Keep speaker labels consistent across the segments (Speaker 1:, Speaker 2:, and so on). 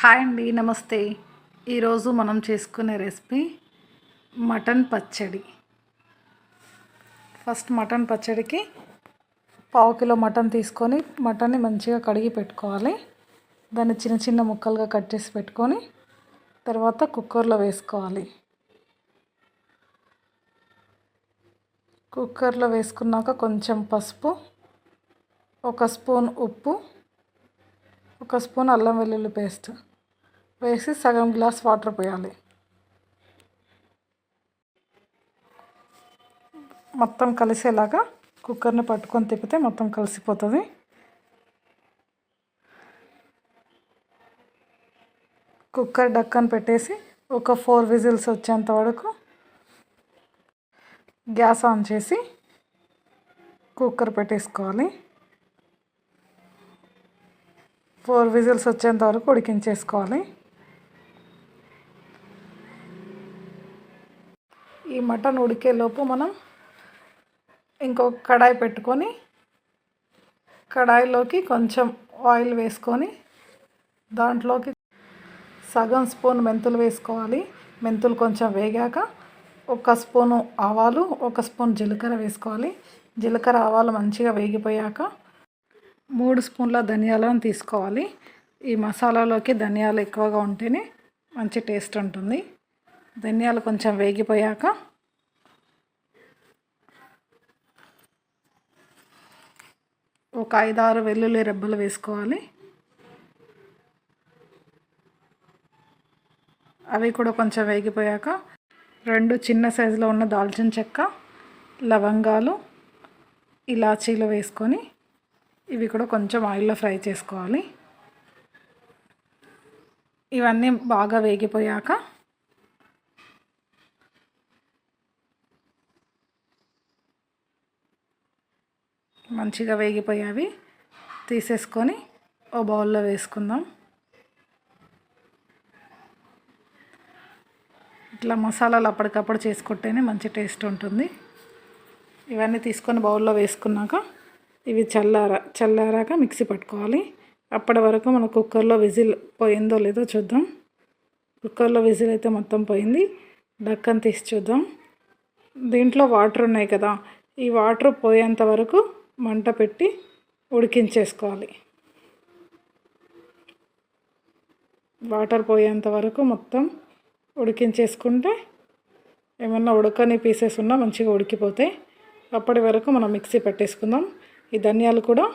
Speaker 1: Hi అండి నమస్తే. ఈరోజు మనం చేసుకునే రెసిపీ మటన్ పచ్చడి. ఫస్ట్ మటన్ పచ్చడికి పావు కిలో మటన్ తీసుకొని మటన్ని మంచిగా కడిగి పెట్టుకోవాలి. దాన్ని చిన్న చిన్న ముక్కలుగా కట్ చేసి పెట్టుకొని తర్వాత కుక్కర్లో వేసుకోవాలి. కుక్కర్లో వేసుకున్నాక కొంచెం పసుపు ఒక స్పూన్ ఉప్పు ఒక స్పూన్ అల్లం వెల్లుల్లి పేస్ట్ వేసి సగం గ్లాస్ వాటర్ పోయాలి. మొత్తం కలిసేలాగా కుక్కర్ని పట్టుకొని తిప్పితే మొత్తం కలిసిపోతుంది. కుక్కర్ డక్కన్ పెట్టేసి ఒక ఫోర్ విజిల్స్ వచ్చేంత వరకు గ్యాస్ ఆన్ చేసి కుక్కర్ పెట్టేసుకోవాలి. ఫోర్ విజిల్స్ వచ్చేంత వరకు ఉడికించేసుకోవాలి. ఈ మటన్ ఉడికేలోపు మనం ఇంకొక కడాయి పెట్టుకొని కడాయిలోకి కొంచెం ఆయిల్ వేసుకొని దాంట్లోకి సగం స్పూన్ మెంతులు వేసుకోవాలి. మెంతులు కొంచెం వేగాక ఒక స్పూను ఆవాలు ఒక స్పూన్ జీలకర్ర వేసుకోవాలి. జీలకర్ర ఆవాలు మంచిగా వేగిపోయాక మూడు స్పూన్ల ధనియాలను తీసుకోవాలి. ఈ మసాలాలోకి ధనియాలు ఎక్కువగా ఉంటేనే మంచి టేస్ట్ ఉంటుంది. ధనియాలు కొంచెం వేగిపోయాక ఒక ఐదారు వెల్లుల్లి రెబ్బలు వేసుకోవాలి. అవి కూడా కొంచెం వేగిపోయాక రెండు చిన్న సైజులో ఉన్న దాల్చిన చెక్క లవంగాలు ఇలాచీలు వేసుకొని ఇవి కూడా కొంచెం ఆయిల్లో ఫ్రై చేసుకోవాలి. ఇవన్నీ బాగా వేగిపోయాక మంచిగా వేగిపోయావి. తీసేసుకొని ఓ బౌల్లో వేసుకుందాం. ఇట్లా మసాలాలు అప్పటికప్పుడు చేసుకుంటేనే మంచి టేస్ట్ ఉంటుంది. ఇవన్నీ తీసుకొని బౌల్లో వేసుకున్నాక ఇవి చల్లార చల్లారాక మిక్సీ పట్టుకోవాలి. అప్పటి వరకు మన కుక్కర్లో విజిల్ పోయిందో లేదో చూద్దాం. కుక్కర్లో విజిల్ అయితే మొత్తం పోయింది. డక్కన్ తీసి చూద్దాం. దీంట్లో వాటర్ ఉన్నాయి కదా ఈ వాటర్ పోయేంత వరకు మంట పెట్టి ఉడికించేసుకోవాలి. వాటర్ పోయేంత వరకు మొత్తం ఉడికించేసుకుంటే ఏమన్నా ఉడకని పీసెస్ ఉన్నా మంచిగా ఉడికిపోతాయి. అప్పటి వరకు మనం మిక్సీ పెట్టేసుకుందాం. ఈ ధనియాలు కూడా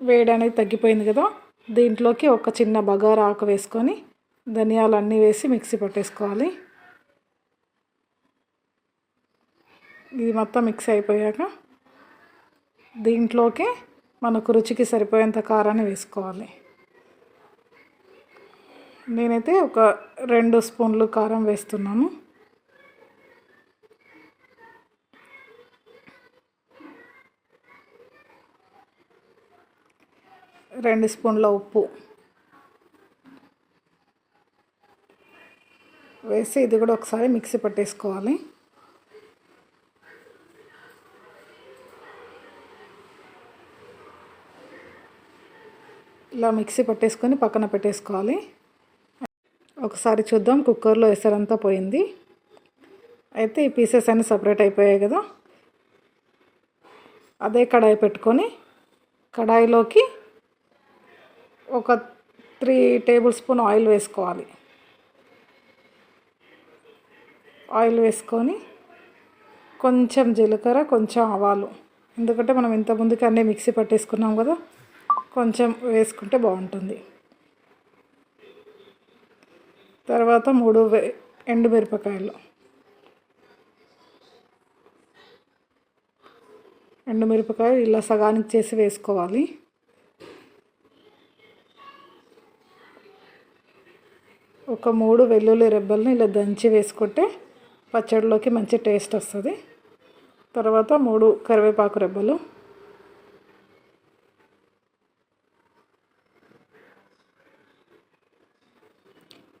Speaker 1: వేడి అనేది తగ్గిపోయింది కదా. దీంట్లోకి ఒక చిన్న బగారా ఆకు వేసుకొని ధనియాలు అన్నీ వేసి మిక్సీ పట్టేసుకోవాలి. ఇది మొత్తం మిక్స్ అయిపోయాక దీంట్లోకి మనకు రుచికి సరిపోయేంత కారాన్ని వేసుకోవాలి. నేనైతే ఒక రెండు స్పూన్లు కారం వేస్తున్నాను. రెండు స్పూన్ల ఉప్పు. వేసి ఇది కూడా ఒకసారి మిక్సీ పట్టేసుకోవాలి. ఇలా మిక్సీ పట్టేసుకొని పక్కన పెట్టేసుకోవాలి. ఒకసారి చూద్దాం కుక్కర్లో ఎసరంతా పోయింది. అయితే ఈ పీసెస్ అన్నీ సపరేట్ అయిపోయాయి కదా. అదే కడాయి పెట్టుకొని కడాయిలోకి ఒక త్రీ టేబుల్ స్పూన్ ఆయిల్ వేసుకోవాలి. ఆయిల్ వేసుకొని కొంచెం జీలకర్ర కొంచెం ఆవాలు. ఎందుకంటే మనం ఇంతకుముందుకి అన్నీ మిక్సీ పట్టేసుకున్నాం కదా కొంచెం వేసుకుంటే బాగుంటుంది. తర్వాత మూడు ఎండు మిరపకాయలు. ఎండుమిరపకాయలు ఇలా సగానికి చేసి వేసుకోవాలి. ఒక మూడు వెల్లుల్లి రెబ్బల్ని ఇలా దంచి వేసుకుంటే పచ్చడిలోకి మంచి టేస్ట్ వస్తుంది. తర్వాత మూడు కరివేపాకు రెబ్బలు.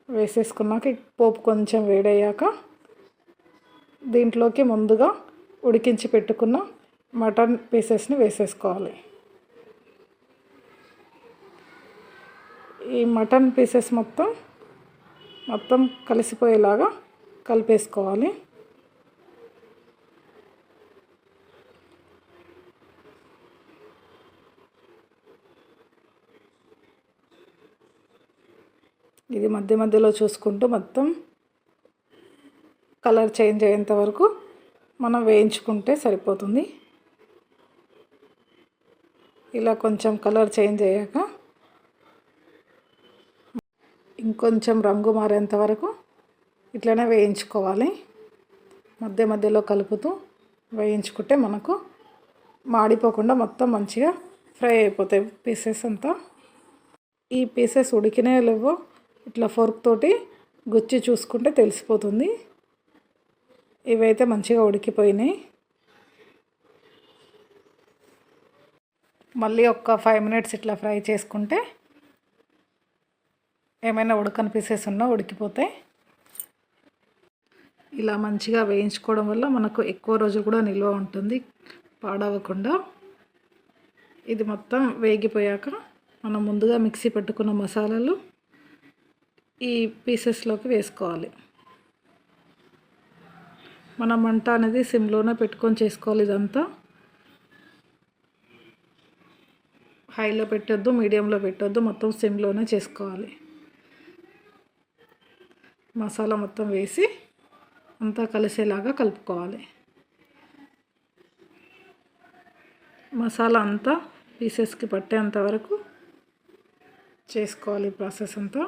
Speaker 1: వేసేసుకున్నాక పోపు కొంచెం వేడయ్యాక దీంట్లోకి ముందుగా ఉడికించి పెట్టుకున్న మటన్ పీసెస్ని వేసేసుకోవాలి. ఈ మటన్ పీసెస్ మొత్తం మొత్తం కలిసిపోయేలాగా కలిపేసుకోవాలి. ఇది మధ్య మధ్యలో చూసుకుంటూ మొత్తం కలర్ చేంజ్ అయ్యేంత వరకు మనం వేయించుకుంటే సరిపోతుంది. ఇలా కొంచెం కలర్ చేంజ్ అయ్యాక ఇంకొంచెం రంగు మారేంత వరకు ఇట్లనే వేయించుకోవాలి. మధ్య మధ్యలో కలుపుతూ వేయించుకుంటే మనకు మాడిపోకుండా మొత్తం మంచిగా ఫ్రై అయిపోతాయి పీసెస్ అంతా. ఈ పీసెస్ ఉడికినే లేవో. ఇట్లా ఫోర్క్ తోటి గుచ్చి చూసుకుంటే తెలిసిపోతుంది. ఇవైతే మంచిగా ఉడికిపోయినాయి. మళ్ళీ ఒక ఫైవ్ మినిట్స్ ఇట్లా ఫ్రై చేసుకుంటే ఏమైనా ఉడకని పీసెస్ ఉన్నా ఉడికిపోతాయి ఇలా మంచిగా వేయించుకోవడం వల్ల మనకు ఎక్కువ రోజు కూడా నిల్వ ఉంటుంది పాడవకుండా. ఇది మొత్తం వేగిపోయాక మనం ముందుగా మిక్సీ పెట్టుకున్న మసాలాలు ఈ పీసెస్లోకి వేసుకోవాలి. మన మంట అనేది సిమ్లోనే పెట్టుకొని చేసుకోవాలి ఇదంతా. హైలో పెట్టొద్దు మీడియంలో పెట్టొద్దు మొత్తం సిమ్లోనే చేసుకోవాలి. మసాలా మొత్తం వేసి అంతా కలిసేలాగా కలుపుకోవాలి. మసాలా అంతా పీసెస్కి పట్టేంత వరకు చేసుకోవాలి ప్రాసెస్ అంతా.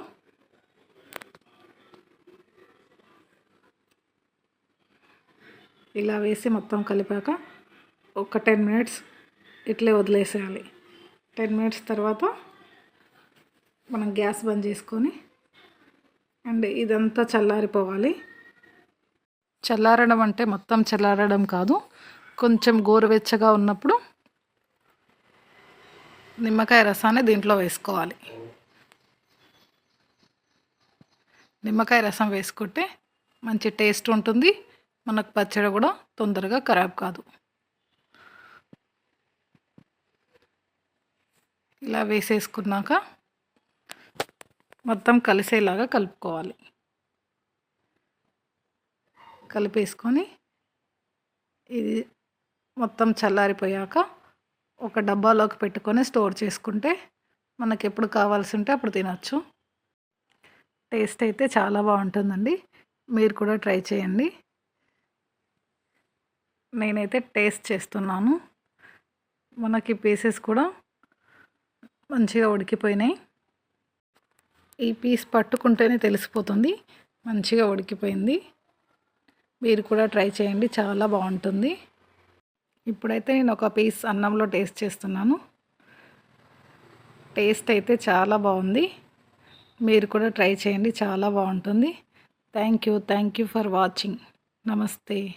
Speaker 1: ఇలా వేసి మొత్తం కలిపాక ఒక టెన్ మినిట్స్ ఇట్లే వదిలేసేయాలి. టెన్ మినిట్స్ తర్వాత మనం గ్యాస్ బంద్ చేసుకొని అండ్ ఇదంతా చల్లారిపోవాలి. చల్లారడం అంటే మొత్తం చల్లారడం కాదు. కొంచెం గోరువెచ్చగా ఉన్నప్పుడు నిమ్మకాయ రసాన్ని దీంట్లో వేసుకోవాలి. నిమ్మకాయ రసం వేసుకుంటే మంచి టేస్ట్ ఉంటుంది. మనకు పచ్చడి కూడా తొందరగా ఖరాబ్ కాదు. ఇలా వేసేసుకున్నాక మొత్తం కలిసేలాగా కలుపుకోవాలి. కలిపేసుకొని ఇది మొత్తం చల్లారిపోయాక ఒక డబ్బాలోకి పెట్టుకొని స్టోర్ చేసుకుంటే మనకి ఎప్పుడు కావాల్సి ఉంటే అప్పుడు తినచ్చు. టేస్ట్ అయితే చాలా బాగుంటుందండి. మీరు కూడా ట్రై చేయండి. నేనైతే టేస్ట్ చేస్తున్నాను. మనకి పీసెస్ కూడా మంచిగా ఉడికిపోయినాయి. ఈ పీస్ పట్టుకుంటేనే తెలిసిపోతుంది. మంచిగా ఉడికిపోయింది. మీరు కూడా ట్రై చేయండి. చాలా బాగుంటుంది. ఇప్పుడైతే నేను ఒక పీస్ అన్నంలో టేస్ట్ చేస్తున్నాను. టేస్ట్ అయితే చాలా బాగుంది. మీరు కూడా ట్రై చేయండి. చాలా బాగుంటుంది. Thank you. Thank you for watching. నమస్తే.